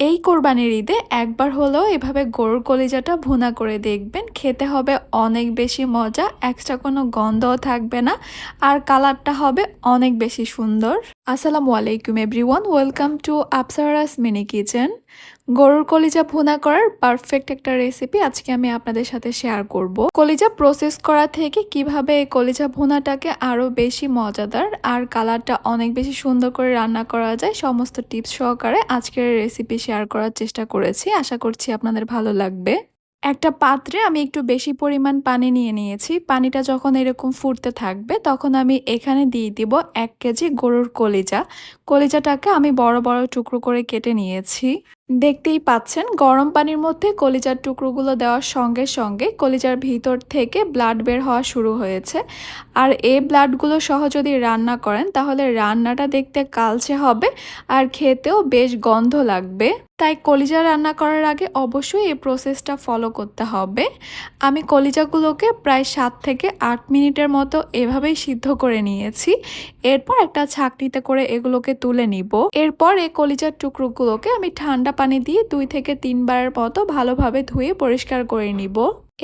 এই কোরবানির ঈদে একবার হলেও এভাবে গরুর কলিজাটা ভুনা করে দেখবেন। খেতে হবে অনেক বেশি মজা এক্সট্রা কোনো গন্ধও থাকবে না। আর কালারটা হবে অনেক বেশি সুন্দর। আসসালামু আলাইকুম everyone welcome to Apsara's mini kitchen গরুর কলিজা ভুনা করার পারফেক্ট একটা রেসিপি আজকে আমি আপনাদের সাথে শেয়ার করব। কলিজা প্রসেস করা থেকে কীভাবে এই কলিজা ভুনাটাকে আরও বেশি মজাদার আর কালারটা অনেক বেশি সুন্দর করে রান্না করা যায়, সমস্ত টিপস সহকারে আজকের রেসিপি শেয়ার করার চেষ্টা করেছি। আশা করছি আপনাদের ভালো লাগবে। একটা পাত্রে আমি একটু বেশি পরিমাণ পানি নিয়ে নিয়েছি। পানিটা যখন এরকম ফুটতে থাকবে, তখন আমি এখানে দিয়ে দিব এক কেজি গরুর কলিজা। কলিজাটাকে আমি বড় বড় টুকরো করে কেটে নিয়েছি। দেখতেই পাচ্ছেন, গরম পানির মধ্যে কলিজার টুকরোগুলো দেওয়ার সঙ্গে সঙ্গে কলিজার ভিতর থেকে ব্লাড বের হওয়া শুরু হয়েছে। আর এই ব্লাডগুলো সহ যদি রান্না করেন, তাহলে রান্নাটা দেখতে কালচে হবে আর খেতেও বেশ গন্ধ লাগবে। তাই কলিজা রান্না করার আগে অবশ্যই এই প্রসেসটা ফলো করতে হবে। আমি কলিজাগুলোকে প্রায় সাত থেকে আট মিনিটের মতো এভাবেই সিদ্ধ করে নিয়েছি। এরপর একটা ছাকনিতে করে এগুলোকে তুলে নিব। এরপর এই কলিজার টুকরোগুলোকে আমি ঠান্ডা পানি দিয়ে দুই থেকে তিনবারের মতো ভালোভাবে ধুয়ে পরিষ্কার করে নিব।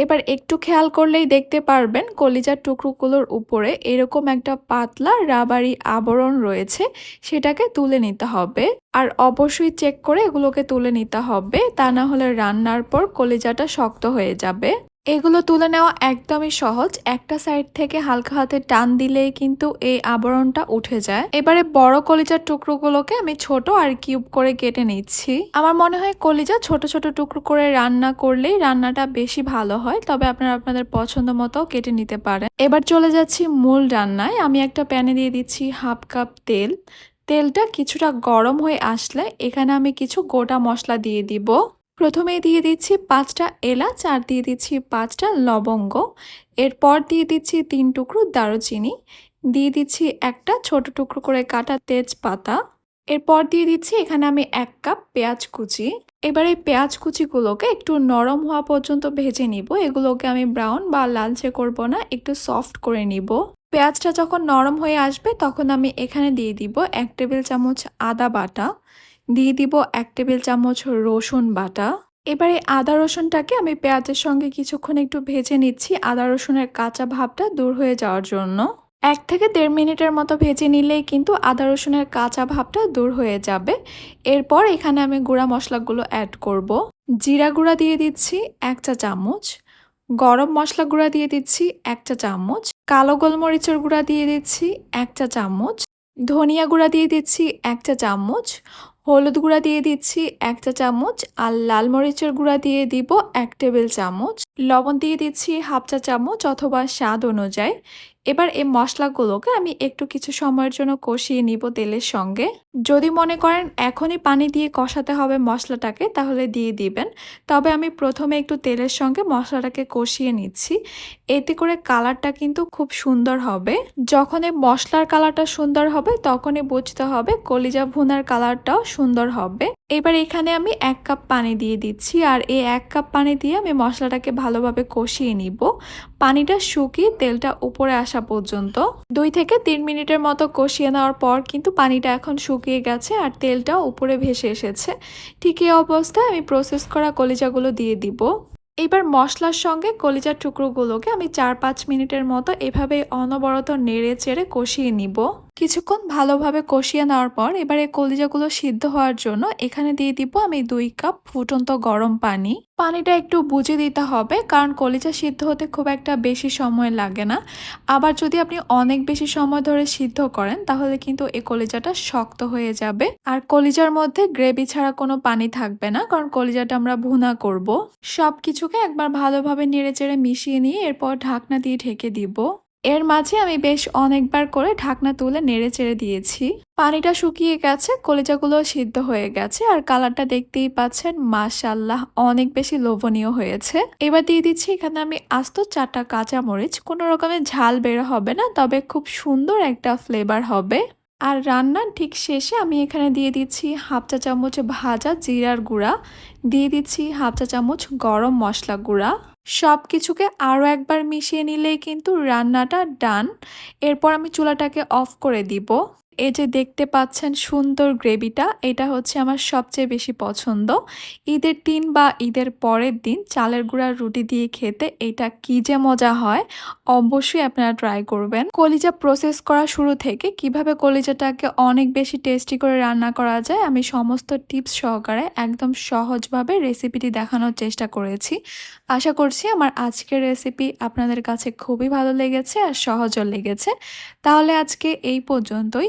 এবার একটু খেয়াল করলেই দেখতে পারবেন কলিজার টুকরোগুলোর উপরে এরকম একটা পাতলা রাবারি আবরণ রয়েছে, সেটাকে তুলে নিতে হবে। আর অবশ্যই চেক করে এগুলোকে তুলে নিতে হবে, তা না হলে রান্নার পর কলিজাটা শক্ত হয়ে যাবে। এগুলো তুলে নেওয়া একদমই সহজ। একটা সাইড থেকে হালকা হাতে টান দিলেই কিন্তু এই আবরণটা উঠে যায়। এবারে বড় কলিজার টুকরোগুলোকে আমি ছোট আর কিউব করে কেটে নিচ্ছি। আমার মনে হয় কলিজা ছোট ছোট টুকরো করে রান্না করলেই রান্নাটা বেশি ভালো হয়, তবে আপনারা আপনাদের পছন্দ মতো কেটে নিতে পারেন। এবার চলে যাচ্ছি মূল রান্নায়। আমি একটা প্যানে দিয়ে দিচ্ছি হাফ কাপ তেল। তেলটা কিছুটা গরম হয়ে আসলে এখানে আমি কিছু গোটা মশলা দিয়ে দিব। প্রথমে দিয়ে দিচ্ছি পাঁচটা এলাচ আর দিয়ে দিচ্ছি পাঁচটা লবঙ্গ। এরপর দিয়ে দিচ্ছি তিন টুকরো দারুচিনি। দিয়ে দিচ্ছি একটা ছোট টুকরো করে কাটা তেজপাতা। এরপর দিয়ে দিচ্ছি এখানে আমি এক কাপ পেঁয়াজ কুচি। এবার এই পেঁয়াজ কুচিগুলোকে একটু নরম হওয়া পর্যন্ত ভেজে নিব। এগুলোকে আমি ব্রাউন বা লালচে করব না, একটু সফট করে নিব। পেঁয়াজটা যখন নরম হয়ে আসবে, তখন আমি এখানে দিয়ে দিব এক টেবিল চামচ আদা বাটা। দিয়ে দিব এক টেবিল চামচ রসুন বাটা। এবারে আদা রসুনটাকে আমি পেঁয়াজের সঙ্গে কিছুক্ষণ একটু ভেজে নিচ্ছি। আদা রসুনের কাঁচা ভাবটা দূর হয়ে যাওয়ার জন্য। এক থেকে দেড় মিনিটের মতো ভেজে নিলেই কিন্তু আদা রসুনের কাঁচা ভাবটা দূর হয়ে যাবে। এরপর এখানে আমি গুঁড়া মশলাগুলো অ্যাড করব। জিরা গুঁড়া দিয়ে দিচ্ছি এক চা চামচ। গরম মশলা গুঁড়া দিয়ে দিচ্ছি এক চা চামচ। কালো গোলমরিচের গুঁড়া দিয়ে দিচ্ছি এক চা চামচ। ধনিয়া গুঁড়া দিয়ে দিচ্ছি এক চা চামচ। হলুদ গুঁড়া দিয়ে দিচ্ছি একটা চামচ আর লাল মরিচের গুঁড়া দিয়ে দিব এক টেবিল চামচ। লবণ দিয়ে দিচ্ছি হাফ চা চামচ অথবা স্বাদ অনুযায়ী। এবার এই মশলাগুলোকে আমি একটু কিছু সময়ের জন্য কষিয়ে নিব তেলের সঙ্গে। যদি মনে করেন এখনই পানি দিয়ে কষাতে হবে মশলাটাকে, তাহলে দিয়ে দিবেন। তবে আমি প্রথমে একটু তেলের সঙ্গে মশলাটাকে কষিয়ে নিচ্ছি। এতে করে কালারটা কিন্তু খুব সুন্দর হবে। যখন এই মশলার কালারটা সুন্দর হবে, তখনই বুঝতে হবে কলিজা ভুনার কালারটাও সুন্দর হবে। এবার এখানে আমি এক কাপ পানি দিয়ে দিচ্ছি আর এই এক কাপ পানি দিয়ে আমি মশলাটাকে ভালোভাবে কষিয়ে নিব। পানিটা শুকিয়ে তেলটা উপরে আসা পর্যন্ত। দুই থেকে তিন মিনিটের মতো কষিয়ে নেওয়ার পর কিন্তু পানিটা এখন শুকিয়ে গেছে আর তেলটা উপরে ভেসে এসেছে। ঠিক এই অবস্থায় আমি প্রসেস করা কলিজাগুলো দিয়ে দিব। এবার মশলার সঙ্গে কলিজার টুকরোগুলোকে আমি চার পাঁচ মিনিটের মতো এভাবে অনবরত নেড়ে চেড়ে কষিয়ে নিব। কিছুক্ষণ ভালোভাবে কষিয়ে নেওয়ার পর এবার এই কলিজাগুলো সিদ্ধ হওয়ার জন্য এখানে দিয়ে দিব আমি দুই কাপ ফুটন্ত গরম পানি। পানিটা একটু বুঝে দিতে হবে কারণ কলিজা সিদ্ধ হতে খুব একটা বেশি সময় লাগে না। আবার যদি আপনি অনেক বেশি সময় ধরে সিদ্ধ করেন তাহলে কিন্তু এই কলিজাটা শক্ত হয়ে যাবে। আর কলিজার মধ্যে গ্রেভি ছাড়া কোনো পানি থাকবে না কারণ কলিজাটা আমরা ভুনা করব। সব কিছুকে একবার ভালোভাবে নেড়ে চেড়ে মিশিয়ে নিয়ে এরপর ঢাকনা দিয়ে ঢেকে দিব। এর মাঝে আমি বেশ অনেকবার করে ঢাকনা তুলে নেড়ে চেড়ে দিয়েছি। পানিটা শুকিয়ে গেছে, কলিজাগুলো সিদ্ধ হয়ে গেছে আর কালারটা দেখতেই পাচ্ছেন মাশাল্লাহ অনেক বেশি লোভনীয় হয়েছে। এবার দিয়ে দিচ্ছি এখানে আমি আস্ত চারটা কাঁচামরিচ। কোনো রকমের ঝাল বের হবে না, তবে খুব সুন্দর একটা ফ্লেভার হবে। আর রান্নার ঠিক শেষে আমি এখানে দিয়ে দিচ্ছি হাফ চা চামচ ভাজা জিরার গুঁড়া, দিয়ে দিচ্ছি হাফ চা চামচ গরম মশলা গুঁড়া। সব কিছুকে আরও একবার মিশিয়ে নিলেই কিন্তু রান্নাটা ডান। এরপর আমি চুলাটাকে অফ করে দিব। এই যে দেখতে পাচ্ছেন সুন্দর গ্রেভিটা, এটা হচ্ছে আমার সবচেয়ে বেশি পছন্দ। ঈদের দিন বা ঈদের পরের দিন চালের গুঁড়ার রুটি দিয়ে খেতে এটা কি যে মজা হয়, অবশ্যই আপনারা ট্রাই করবেন। কলিজা প্রসেস করা শুরু থেকে কীভাবে কলিজাটাকে অনেক বেশি টেস্টি করে রান্না করা যায়, আমি সমস্ত টিপস সহকারে একদম সহজভাবে রেসিপিটি দেখানোর চেষ্টা করেছি। আশা করছি আমার আজকের রেসিপি আপনাদের কাছে খুবই ভালো লেগেছে আর সহজও লেগেছে। তাহলে আজকে এই পর্যন্তই